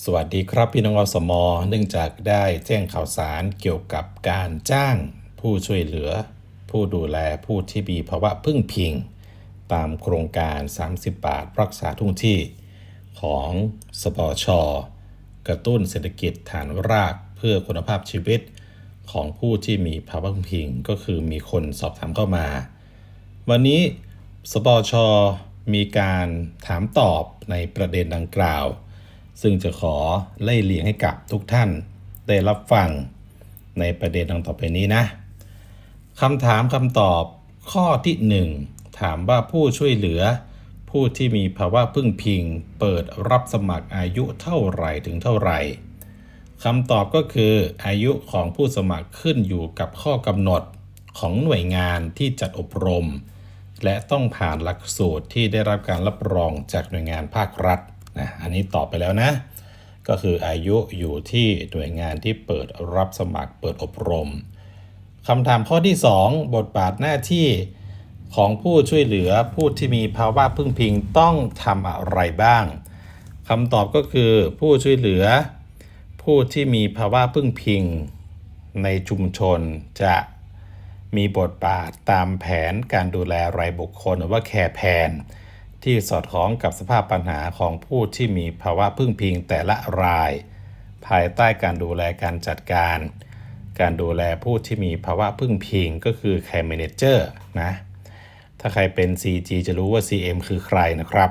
สวัสดีครับพี่น้องอสม เนื่องจากได้แจ้งข่าวสารเกี่ยวกับการจ้างผู้ช่วยเหลือ ผู้ดูแลผู้ที่มีภาวะพึ่งพิง ตามโครงการ 30 บาท รักษาทุ่งที่ ของสปช กระตุ้นเศรษฐกิจฐานรากเพื่อคุณภาพชีวิต ของผู้ที่มีภาวะพึ่งพิง ก็คือมีคนสอบถามเข้ามา วันนี้สปชมีการถามตอบในประเด็นดังกล่าว ซึ่งจะขอไล่เลียงให้กับทุกท่านได้รับฟังในประเด็นดังต่อไปนี้นะคำถามคำตอบข้อที่ 1 ถามว่าผู้ช่วยเหลือ ผู้ที่มีภาวะพึ่งพิง เปิดรับสมัครอายุเท่าไหร่ถึงเท่าไหร่คำตอบก็คืออายุของผู้สมัครขึ้นอยู่กับข้อกำหนดของหน่วยงานที่จัดอบรม และต้องผ่านหลักสูตรที่ได้รับการรับรองจากหน่วยงานภาครัฐ นะอันนี้ตอบไปแล้วนะ ก็คืออายุอยู่ที่หน่วยงานที่เปิดรับสมัครเปิดอบรมคำถามข้อที่ 2 บทบาทหน้าที่ของผู้ช่วยเหลือผู้ที่มีภาวะพึ่งพิงต้องทำอะไรบ้างคำตอบก็คือผู้ช่วยเหลือ ผู้ที่มีภาวะพึ่งพิง ในชุมชนจะมีบทบาทตามแผนการดูแลรายบุคคลหรือว่าแคร์แพน ที่สอดคล้องกับสภาพปัญหาของผู้ที่มีภาวะพึ่งพิงแต่ละราย ภายใต้การดูแลการจัดการ การดูแลผู้ที่มีภาวะพึ่งพิงก็คือแคร์ Manager นะถ้าใครเป็น CG จะรู้ว่า CM คือใครนะครับ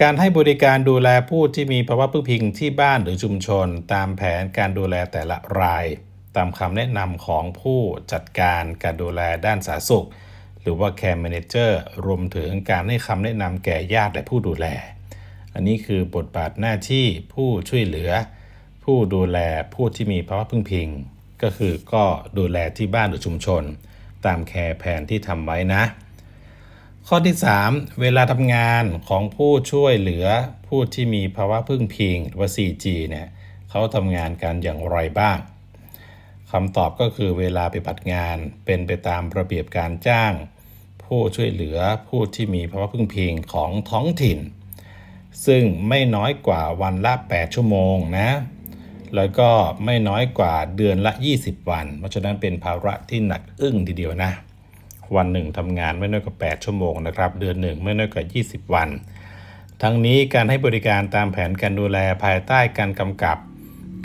การให้บริการดูแลผู้ที่มีภาวะพึ่งพิงที่บ้านหรือชุมชน ตามแผนการดูแลแต่ละราย ตามคำแนะนำของผู้จัดการการดูแลด้านสาธารณสุข หรือว่า Care Manager รวมถึงการให้คำแนะนำแก่ญาติและผู้ดูแล อันนี้คือบทบาทหน้าที่ผู้ช่วยเหลือ ผู้ดูแลผู้ที่มีภาวะพึ่งพิง ก็คือก็ดูแลที่บ้านหรือชุมชน ตามแคร์แผนที่ทำไว้นะ ข้อที่ 3 เวลาทำงานของผู้ช่วยเหลือผู้ที่มีภาวะพึ่งพิง หรือว่า 4G เนี่ยเขาทำงานกันอย่างไรบ้างคำตอบก็คือเวลาปฏิบัติงานเป็นไปตามระเบียบการจ้าง ผู้ช่วยเหลือผู้ที่มีภาวะพึ่งพิงของท้องถิ่น ซึ่งไม่น้อยกว่าวันละ 8 ชั่วโมงนะแล้วก็ไม่น้อยกว่าเดือนละ 20 วัน เพราะฉะนั้นเป็นภาระที่หนักอึ้งทีเดียวนะ วันหนึ่งทำงานไม่น้อยกว่า 8 ชั่วโมงนะครับ เดือนหนึ่งไม่น้อยกว่า 20 วัน ทั้งนี้การให้บริการตามแผนการดูแลภายใต้การกำกับ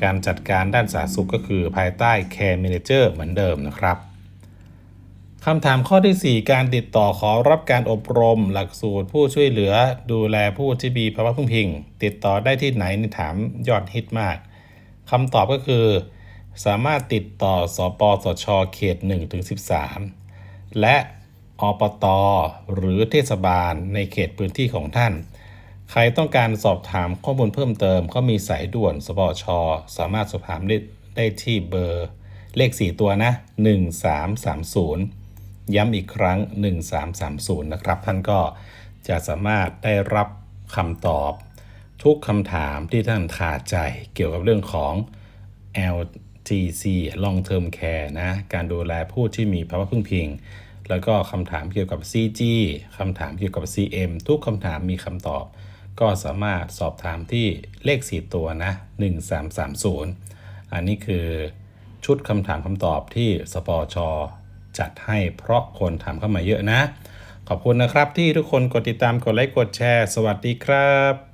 การจัดการด้านสาธารณสุขก็คือภายใต้ Care Manager เหมือนเดิมนะครับ คำถามข้อที่ 4 การติดต่อขอรับการอบรม หลักสูตรผู้ช่วยเหลือ ดูแลผู้ที่มีภาวะพึ่งพิง ติดต่อได้ที่ไหนนี่ถามยอดฮิตมากคำตอบก็คือ สามารถติดต่อสปสชเขต1-13 และอปตหรือเทศบาลในเขตพื้นที่ของท่าน ใครต้องการสอบถามข้อมูลเพิ่มเติม ก็มีสายด่วนสปชสามารถสอบถามได้ได้ที่เบอร์เลข 4 ตัวนะ 1330 ย้ำอีกครั้ง 1330 นะครับ ท่านก็จะสามารถได้รับคำตอบ ทุกคำถามที่ท่านขาดใจเกี่ยวกับเรื่องของ LTC Long Term Care นะ การดูแลผู้ที่มีภาวะพึ่งพิง แล้วก็คำถามเกี่ยวกับ CG คำถามเกี่ยวกับ CM ทุกคำถามมีคำตอบ ก็สามารถสอบถามที่เลข 4 ตัวนะ 1330 อันนี้คือชุดคำถามคำตอบที่สปอช จัดให้เพราะคนถามเข้ามาเยอะนะ ขอบคุณนะครับที่ทุกคนกดติดตามกดไลค์กดแชร์ สวัสดีครับ